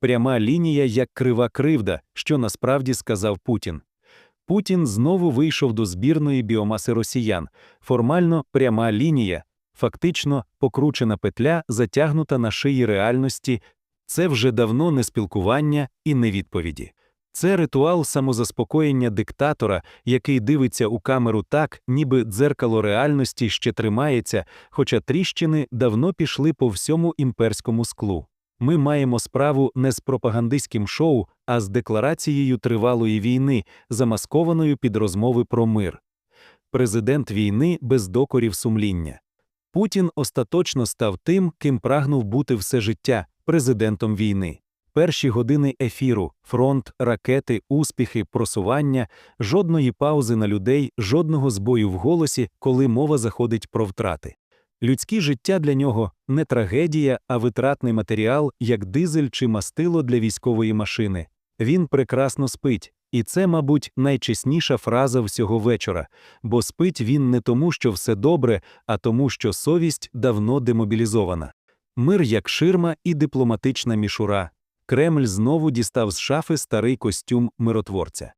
пряма лінія як крива кривда, що насправді сказав Путін. Путін знову вийшов до збірної біомаси росіян. Формально пряма лінія, фактично покручена петля, затягнута на шиї реальності. Це вже давно не спілкування і не відповіді. Це ритуал самозаспокоєння диктатора, який дивиться у камеру так, ніби дзеркало реальності ще тримається, хоча тріщини давно пішли по всьому імперському склу. Ми маємо справу не з пропагандистським шоу, а з декларацією тривалої війни, замаскованою під розмови про мир. Президент війни без докорів сумління. Путін остаточно став тим, ким прагнув бути все життя президентом війни. Перші години ефіру, фронт, ракети, успіхи, просування, жодної паузи на людей, жодного збою в голосі, коли мова заходить про втрати. Людське життя для нього не трагедія, а витратний матеріал, як дизель чи мастило для військової машини. Він прекрасно спить, і це, мабуть, найчесніша фраза всього вечора, бо спить він не тому, що все добре, а тому, що совість давно демобілізована. Мир як ширма і дипломатична мішура. Кремль знову дістав з шафи старий костюм миротворця.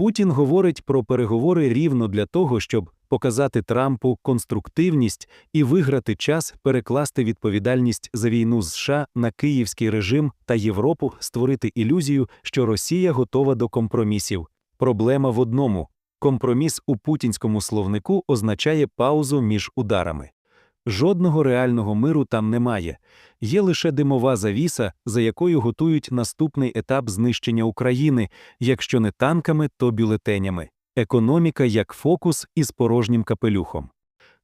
Путін говорить про переговори рівно для того, щоб показати Трампу конструктивність і виграти час перекласти відповідальність за війну з США на київський режим та Європу, створити ілюзію, що Росія готова до компромісів. Проблема в одному: компроміс у путінському словнику означає паузу між ударами. Жодного реального миру там немає, є лише димова завіса, за якою готують наступний етап знищення України, якщо не танками, то бюлетенями. Економіка як фокус із порожнім капелюхом.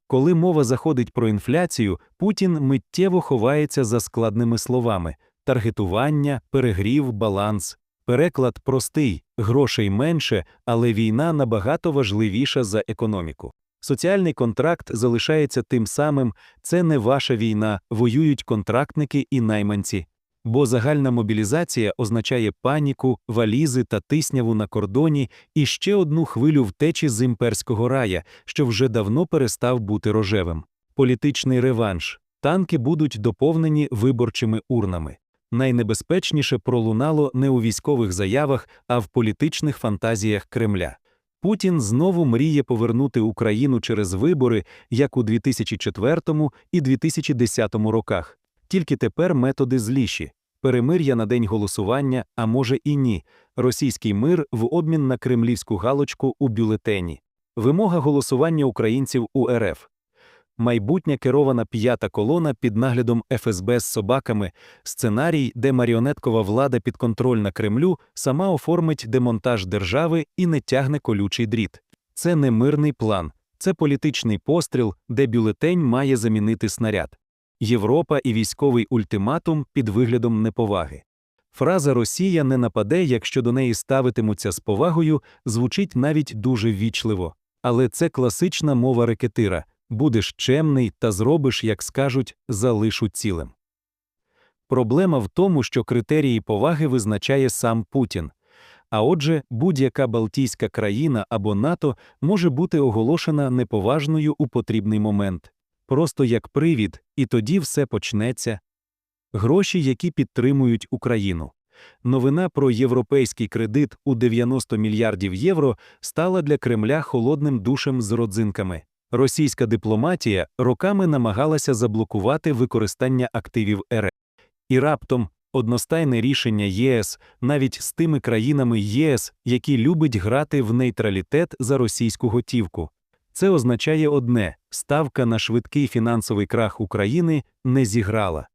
Коли мова заходить про інфляцію, Путін миттєво ховається за складними словами: таргетування, перегрів, баланс. Переклад простий, грошей менше, але війна набагато важливіша за економіку. Соціальний контракт залишається тим самим, це не ваша війна, воюють контрактники і найманці. Бо загальна мобілізація означає паніку, валізи та тисняву на кордоні і ще одну хвилю втечі з імперського рая, що вже давно перестав бути рожевим. Політичний реванш. Танки будуть доповнені виборчими урнами. Найнебезпечніше пролунало не у військових заявах, а в політичних фантазіях Кремля. Путін знову мріє повернути Україну через вибори, як у 2004 і 2010 роках. Тільки тепер методи зліші. Перемир'я на день голосування, а може і ні. Російський мир в обмін на кремлівську галочку у бюлетені. Вимога голосування українців у РФ. Майбутня керована п'ята колона під наглядом ФСБ з собаками, сценарій, де маріонеткова влада підконтрольна Кремлю сама оформить демонтаж держави і не тягне колючий дріт. Це не мирний план, це політичний постріл, де бюлетень має замінити снаряд. Європа і військовий ультиматум під виглядом неповаги. Фраза Росія не нападе, якщо до неї ставитимуться з повагою, звучить навіть дуже ввічливо. Але це класична мова рекетира будеш чемний та зробиш, як скажуть, залишу цілим. Проблема в тому, що критерії поваги визначає сам Путін. А отже, будь-яка Балтійська країна або НАТО може бути оголошена неповажною у потрібний момент, просто як привід, і тоді все почнеться. Гроші, які підтримують Україну. Новина про європейський кредит у 90 мільярдів євро стала для Кремля холодним душем з родзинками. Російська дипломатія роками намагалася заблокувати використання активів РФ. І раптом одностайне рішення ЄС навіть з тими країнами ЄС, які любить грати в нейтралітет за російську готівку. Це означає одне: ставка на швидкий фінансовий крах України не зіграла.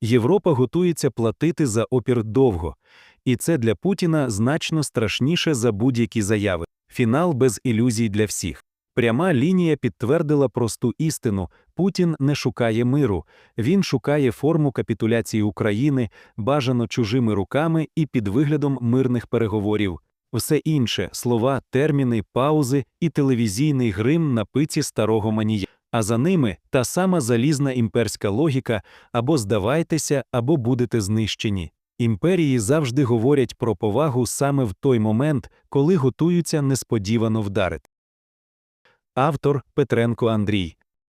Європа готується платити за опір довго, і це для Путіна значно страшніше за будь-які заяви. Фінал без ілюзій для всіх. Пряма лінія підтвердила просту істину: Путін не шукає миру, він шукає форму капітуляції України, бажано чужими руками і під виглядом мирних переговорів. Все інше слова, терміни, паузи і телевізійний грим на пиці старого манія. А за ними та сама залізна імперська логіка або здавайтеся, або будете знищені. Імперії завжди говорять про повагу саме в той момент, коли готуються несподівано вдарити. Автор Петренко Андрій